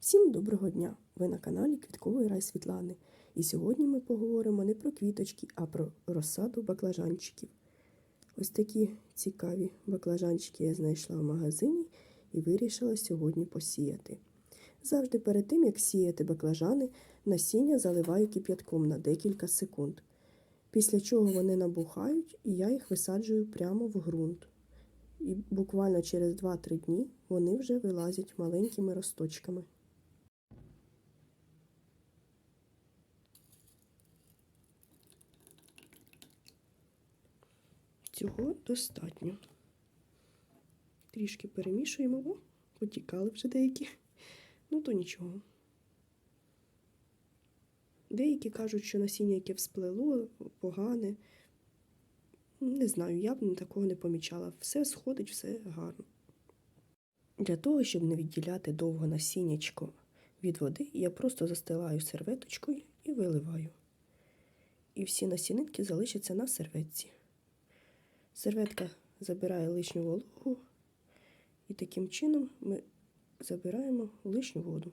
Всім доброго дня! Ви на каналі Квітковий рай Світлани. І сьогодні ми поговоримо не про квіточки, а про розсаду баклажанчиків. Ось такі цікаві баклажанчики я знайшла в магазині і вирішила сьогодні посіяти. Завжди перед тим, як сіяти баклажани, насіння заливаю кип'ятком на декілька секунд. Після чого вони набухають, і я їх висаджую прямо в ґрунт. І буквально через 2-3 дні вони вже вилазять маленькими росточками. Цього достатньо. Трішки перемішуємо, о, потікали вже деякі. Ну, то нічого. Деякі кажуть, що насіння, яке всплело, погане. Не знаю, я б такого не помічала. Все сходить, все гарно. Для того, щоб не відділяти довго насіннячко від води, я просто застилаю серветочкою і виливаю. І всі насінинки залишаться на серветці. Серветка забирає лишню вологу, і таким чином ми забираємо лишню воду.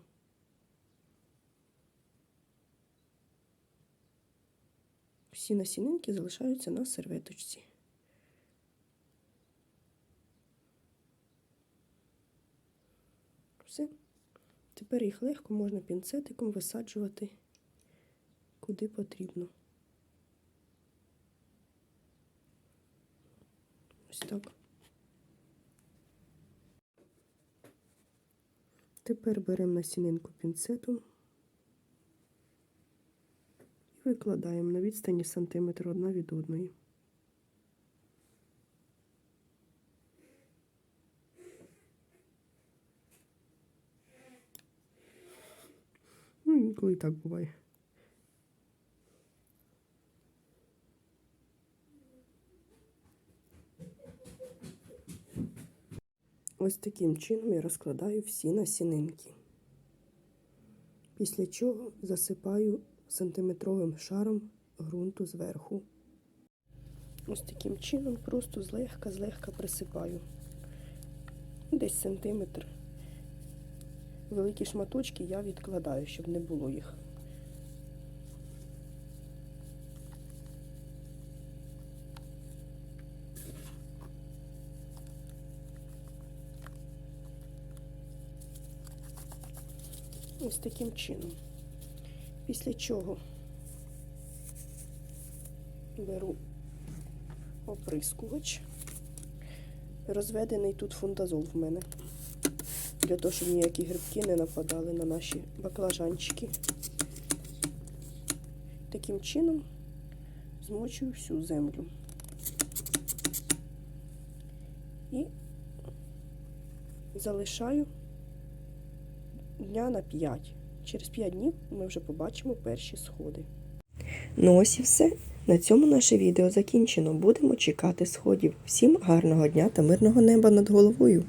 Всі насінинки залишаються на серветочці. Все. Тепер їх легко можна пінцетиком висаджувати куди потрібно. Ось так. Тепер беремо насінинку пінцетом і викладаємо на відстані сантиметр одна від одної. Ну, інколи і так буває. Ось таким чином я розкладаю всі насінинки. Після чого засипаю сантиметровим шаром ґрунту зверху. Ось таким чином просто злегка-злегка присипаю. Десь сантиметр. Великі шматочки я відкладаю, щоб не було їх. Ось таким чином. Після чого беру оприскувач. Розведений тут фундазол в мене. Для того, щоб ніякі грибки не нападали на наші баклажанчики. Таким чином змочую всю землю. І залишаю дня на 5. Через 5 днів ми вже побачимо перші сходи. Ну ось і все. На цьому наше відео закінчено. Будемо чекати сходів. Всім гарного дня та мирного неба над головою.